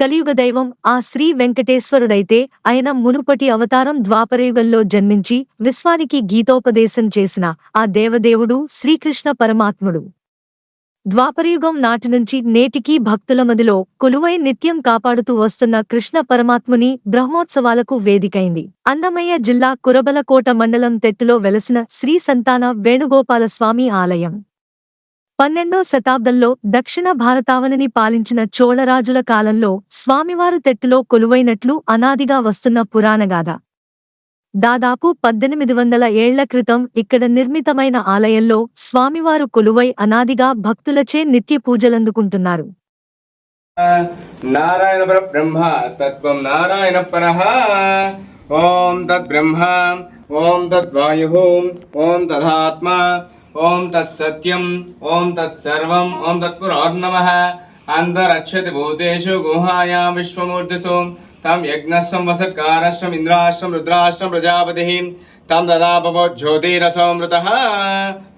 కలియుగ దైవం ఆ శ్రీ వెంకటేశ్వరుడైతే ఆయన మునుపటి అవతారం ద్వాపరయుగంలో జన్మించి విశ్వానికి గీతోపదేశం చేసిన ఆ దేవదేవుడు శ్రీకృష్ణ పరమాత్ముడు. ద్వాపరయుగం నాటి నుంచి నేటికీ భక్తుల మదిలో కొలువై నిత్యం కాపాడుతూ వస్తున్న కృష్ణ పరమాత్ముని బ్రహ్మోత్సవాలకు వేదికైంది. అన్నమయ్య జిల్లా కురబలకోట మండలం తెట్టులో వెలసిన శ్రీ సంతాన వేణుగోపాలస్వామి ఆలయం. పన్నెండో శతాబ్దంలో దక్షిణ భారతావనిని పాలించిన చోళరాజుల కాలంలో స్వామివారు తెట్టులో కొలువైనట్లు అనాదిగా వస్తున్న పురాణగాథ దాదాపు పద్దెనిమిది వందల ఏళ్ళ క్రితం ఇక్కడ నిర్మితమైన ఆలయంలో స్వామివారు కొలువై అనాదిగా భక్తులచే నిత్య పూజలందుకుంటున్నారు. నారాయణ బ్రహ్మ తత్వం నారాయణ పరహ ఓం తద్బ్రహ్మ ఓం తద్వాయు ఓం తదాత్మ ఓం తత్సత్యం ఓం తత్సర్వం ఓం తత్పురార్నమ అంతరక్షతి భూతేషు గుహాయా విశ్వమూర్తిసు తం యజ్ఞస్వం వసత్కారస్వం ఇంద్రాష్టం రుద్రాష్టం ప్రజాపతి. తం దదాపవో జ్యోతిరసోమృత.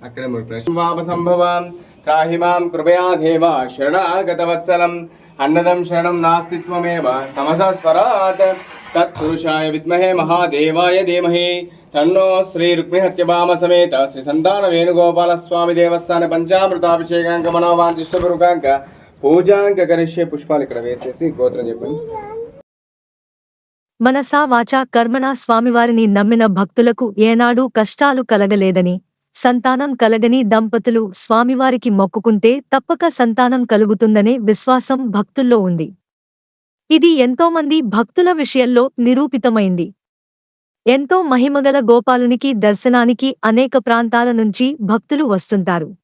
అక్కడ మూడు ప్రశ్న వాపసంభవాం త్రాహి మాం కృపయా దేవ శరణాగతవత్సలం. అన్నదం శరణం నాస్తి త్వమేవ తమసా స్వరాత్. తత్పురుషాయ విద్మహే మహాదేవాయ ధీమహి. తన్నో శ్రీ రుక్మిహత్యభామ సమేత శ్రీ సంతాన వేణుగోపాల స్వామి దేవస్థాన పంచామృతాభిషేకాంక మనోవాంతిష్టపురుకాంక పూజాంక కరిష్యే పుష్పాలు ఇక్కడ వేసేసి గోత్రం చెప్పండి. మనసా వాచా కర్మణా స్వామివారిని నమ్మిన భక్తులకు ఏనాడూ కష్టాలు కలగలేదని సంతానం కలగని దంపతులు స్వామివారికి మొక్కుకుంటే తప్పక సంతానం కలుగుతుందనే విశ్వాసం భక్తుల్లో ఉంది. ఇది ఎంతోమంది భక్తుల విషయంలో నిరూపితమైంది. ఎంతో మహిమగల గోపాలునికి దర్శనానికి అనేక ప్రాంతాల నుంచి భక్తులు వస్తుంటారు.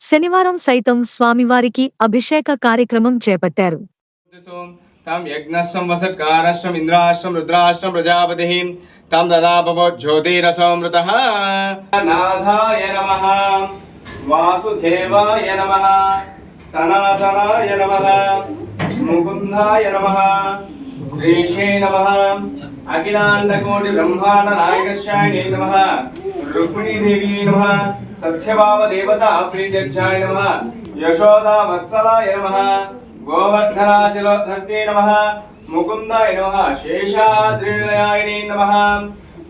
శనివారం సైతం స్వామివారికి అభిషేక కార్యక్రమం చేపట్టారు. తం యజ్ఞస్వం వసత్కారశ్వం ఇంద్రాశ్వం రుద్రాశ్వం ప్రజాపతి. తం దదాపవో జ్యోతిరసోమృత. నాథాయ నమ. వాసుదేవాయ నమ. సనాతనాయ నమ. ముకుందాయ నమ. శ్రీషే నమ. అఖిలాండకోటి బ్రహ్మాండ నాయకశాయ నమ రుక్మిణీదేవి నమ సత్యభావ దేవత ప్రీత్యక్షాయ నమ యశోదా వత్సలాయ నమ గోవర్ధనాచలోధర్తే నమ ముకుందాయ నమ శేషాద్రిలయాయనే నమ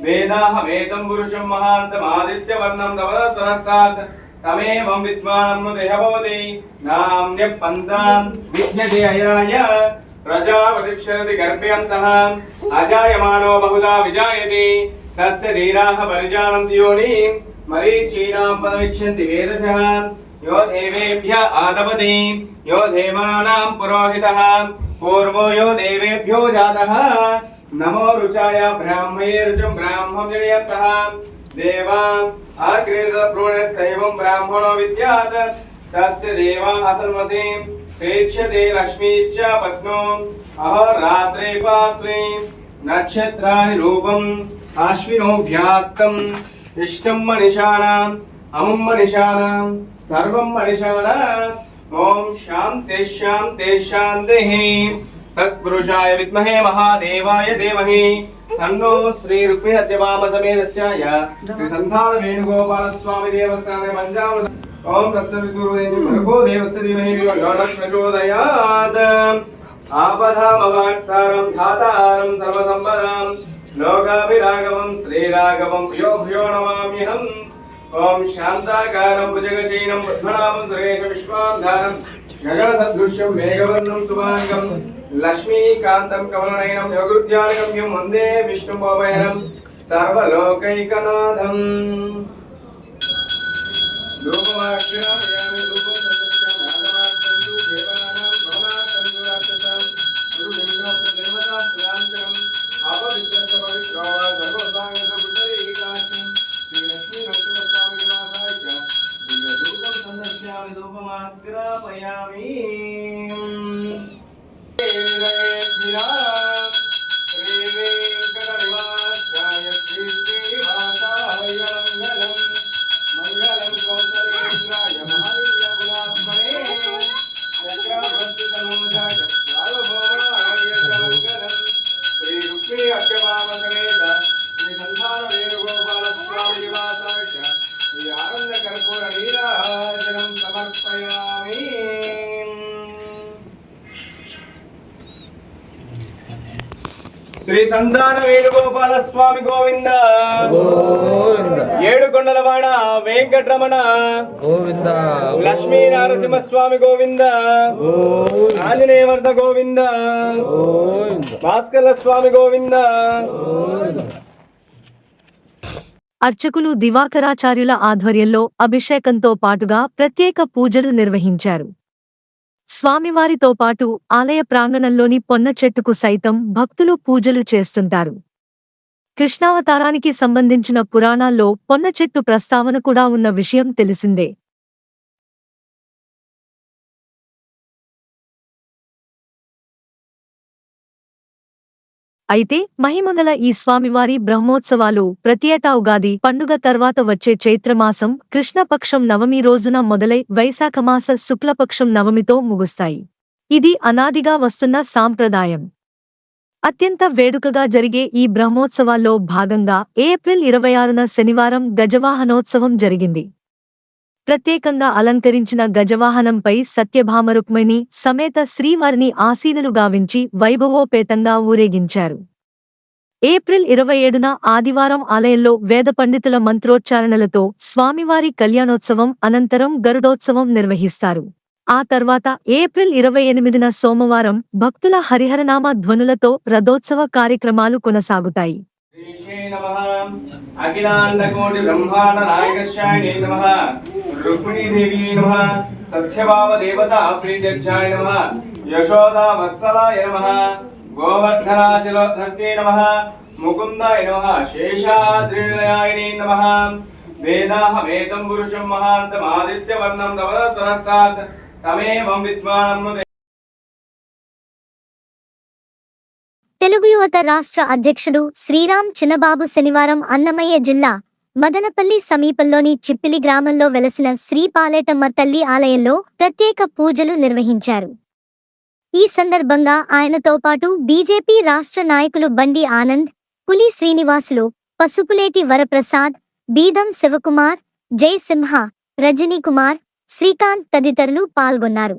వేదాహమేతం పురుషం మహాంతమాదిత్యవర్ణం తమస్వరస్తాత్ తమేవం విద్వానం దేహభవతి నామ్య పంతాం విద్యతే అయరాయ प्रजावतिक्षरति गर्भ्यन्तः अजायमानो बहुधा विजायते। तस्य धीराः परिजानन्ति योनिम् मरीचीनाम् पदमिच्छन्ति वेदसः। यो देवेभ्य आदपति, यो देवानाम् पुरोहितः। पूर्वो यो देवेभ्यो जातः। नमो रुचाय ब्राह्मये रुचिम् ब्राह्मम् जयन्तः। देवा अग्रेतप्रवणस्तैवम् ब्राह्मणो विद्यात्। तस्य देवा असन्वसीम् प्रेक्ष्यते लक्ष्मी च पत्नो अहोरात्रे पार्श्वे नक्षत्राणि रूपम् अश्विनोऽभ्यात्तम् इष्टं मनिषाणाम् अमुं मनिषाणाम् सर्वं मनिषाणाम् ॐ शान्ति शान्ति शान्तिः। तत्पुरुषाय विद्महे महादेवाय देमहि तन्नो श्री रुक्मिहत्यवामसमेतस्याय श्री ఓం తత్సవిదుర్వేది భర్గో దేవస్య ధీమహి యో న ప్రచోదయాత్ ఆపదామవాక్షారం ధాతారం సర్వసంపదాం. లోకాభిరాఘవం శ్రీరాఘవం ప్రియోభ్యో నమామ్యహం. ఓం శాంతాకారం భుజగశీనం పద్మనాభం సురేష విశ్వాంధారం. గగనసదృశ్యం మేఘవర్ణం సుభాంగం. లక్ష్మీకాంతం కమలనయనం యోగృద్యానగమ్యం వందే విష్ణుభవహరం సర్వలోకైకనాథం. Durmalakshyami శ్రీ సంతాన వేణుగోపాల స్వామి గోవింద. గోవింద. ఏడు కొండలవాడ వెంకటరమణ. గోవింద. లక్ష్మీ నరసింహ స్వామి గోవింద. ఆంజనేయవర్ధ గోవింద. గోవింద. భాస్కర స్వామి గోవింద. అర్చకులు దివాకరాచార్యుల ఆధ్వర్యంలో అభిషేకంతో పాటుగా ప్రత్యేక పూజలు నిర్వహించారు. స్వామివారితో పాటు ఆలయ ప్రాంగణంలోని పొన్న చెట్టుకు సైతం భక్తులు పూజలు చేస్తుంటారు. కృష్ణావతారానికి సంబంధించిన పురాణాల్లో పొన్న చెట్టు ప్రస్తావన కూడా ఉన్న విషయం తెలిసిందే. అయితే మహిమగల ఈ స్వామివారి బ్రహ్మోత్సవాలు ప్రతి ఏటా ఉగాది పండుగ తర్వాత వచ్చే చైత్రమాసం కృష్ణపక్షం నవమి రోజున మొదలై వైశాఖమాస శుక్లపక్షం నవమితో ముగుస్తాయి. ఇది అనాదిగా వస్తున్న సాంప్రదాయం. అత్యంత వేడుకగా జరిగే ఈ బ్రహ్మోత్సవాల్లో భాగంగా ఏప్రిల్ ఇరవై ఆరున శనివారం గజవాహనోత్సవం జరిగింది. ప్రత్యేకంగా అలంకరించిన గజవాహనంపై సత్యభామరుక్మిణి సమేత శ్రీవారిని ఆసీనులు గావించి వైభవోపేతంగా ఊరేగించారు. ఏప్రిల్ ఇరవై ఏడున ఆదివారం ఆలయంలో వేద పండితుల మంత్రోచ్చారణలతో స్వామివారి కళ్యాణోత్సవం అనంతరం గరుడోత్సవం నిర్వహిస్తారు. ఆ తర్వాత ఏప్రిల్ ఇరవై ఎనిమిదిన సోమవారం భక్తుల హరిహరనామ ధ్వనులతో రథోత్సవ కార్యక్రమాలు కొనసాగుతాయి. అఖిలాండకోటి బ్రహ్మాండ నాయకశాయనే నమ. రుక్మిణీదేవి నమ. సత్యభావ దేవత ప్రీత్యక్షాయ నమ. యశోదా వత్సలాయ నమ. గోవర్ధనాచలధర్తే నమ. ముకుందాయ నమ. శేషాద్రినిలయాయనే నమ. వేదాహమేతం పురుషం మహాంతమాదిత్యవర్ణం నవరస్వరస్తాత్ తమేవం విద్వానం తెలుగు యువత రాష్ట్ర అధ్యక్షుడు శ్రీరామ్ చిన్నబాబు శనివారం అన్నమయ్య జిల్లా మదనపల్లి సమీపంలోని చిప్పిలి గ్రామంలో వెలసిన శ్రీపాలేటమ్మ తల్లి ఆలయంలో ప్రత్యేక పూజలు నిర్వహించారు. ఈ సందర్భంగా ఆయనతో పాటు బీజేపీ రాష్ట్ర నాయకులు బండి ఆనంద్ పులి శ్రీనివాసులు పసుపులేటి వరప్రసాద్ బీదం శివకుమార్ జయసింహ రజనీ కుమార్ శ్రీకాంత్ తదితరులు పాల్గొన్నారు.